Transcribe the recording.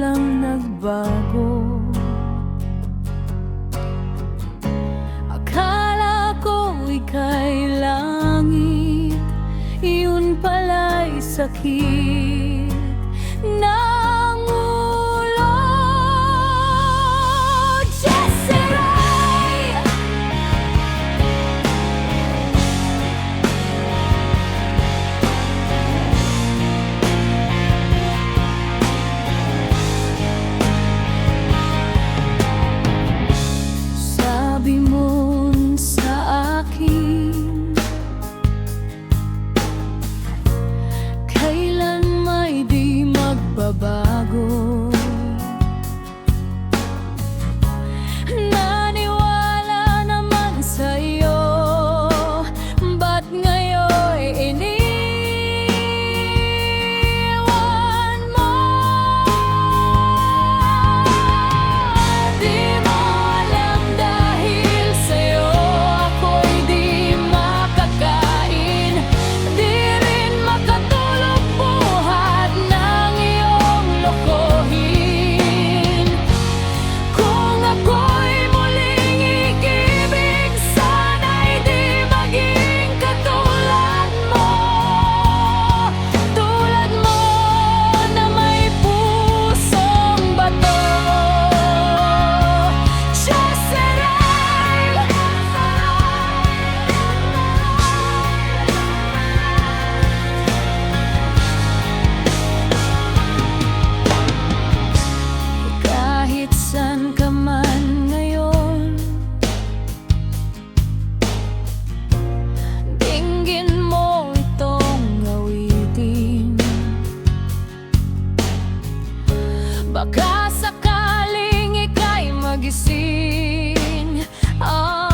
biglang nagbago. Akala ko ika'y langit Iyon pala'y sakit. Na Baka sakaling ika'y magising ah.